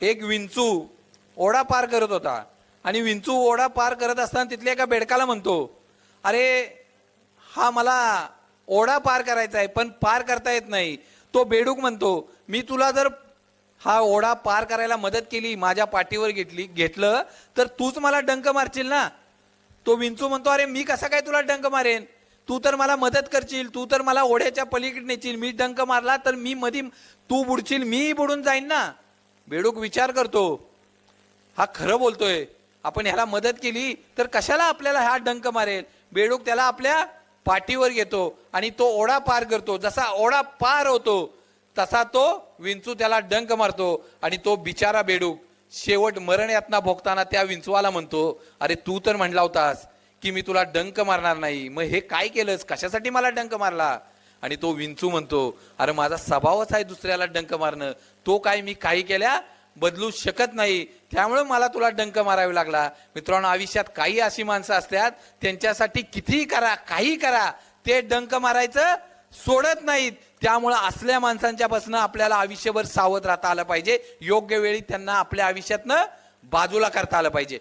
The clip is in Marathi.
एक विंचू ओढा पार करत होता. आणि विंचू ओढा पार करत असताना तिथल्या एका बेडकाला म्हणतो अरे हा मला ओढा पार करायचा आहे पण पार करता येत नाही. तो बेडूक म्हणतो मी तुला जर हा ओढा पार करायला मदत केली माझ्या पाठीवर घेतली घेतलं तर तूच मला डंक मारशील ना? तो विंचू म्हणतो अरे मी कसा काय तुला डंक मारेन? तू तर मला मदत करशील तू तर मला ओढ्याच्या पलीकडे नेशील. मी डंक मारला तर मी मधी तू बुडशील मीही बुडून जाईन ना. बेडूक विचार करतो. हा खरं बोलतोय. आपण ह्याला मदत केली तर कशाला आपल्याला हा डंक मारेल? बेडूक त्याला आपल्या पाठीवर घेतो आणि तो ओढा पार करतो. जसा ओढा पार होतो तसा तो विंचू त्याला डंक मारतो आणि तो बिचारा बेडूक शेवट मरण यातना भोगताना त्या विंचवाला म्हणतो अरे तू तर म्हणला होतास की मी तुला डंक मारणार नाही. मग हे काय केलंस? कशासाठी मला डंक मारला? आणि तो विंचू म्हणतो अरे माझा स्वभावच आहे दुसऱ्याला डंक मारणं. तो काय मी काही केल्या बदलू शकत नाही. त्यामुळे मला तुला डंक मारावी लागला. मित्रांनो आयुष्यात काही अशी माणसं असतात त्यांच्यासाठी कितीही करा काही करा ते डंक मारायचं सोडत नाहीत. त्यामुळं असल्या माणसांच्यापासून आपल्याला आयुष्यभर सावध राहता आलं पाहिजे. योग्य वेळी त्यांना आपल्या आयुष्यातनं बाजूला करता आलं पाहिजे.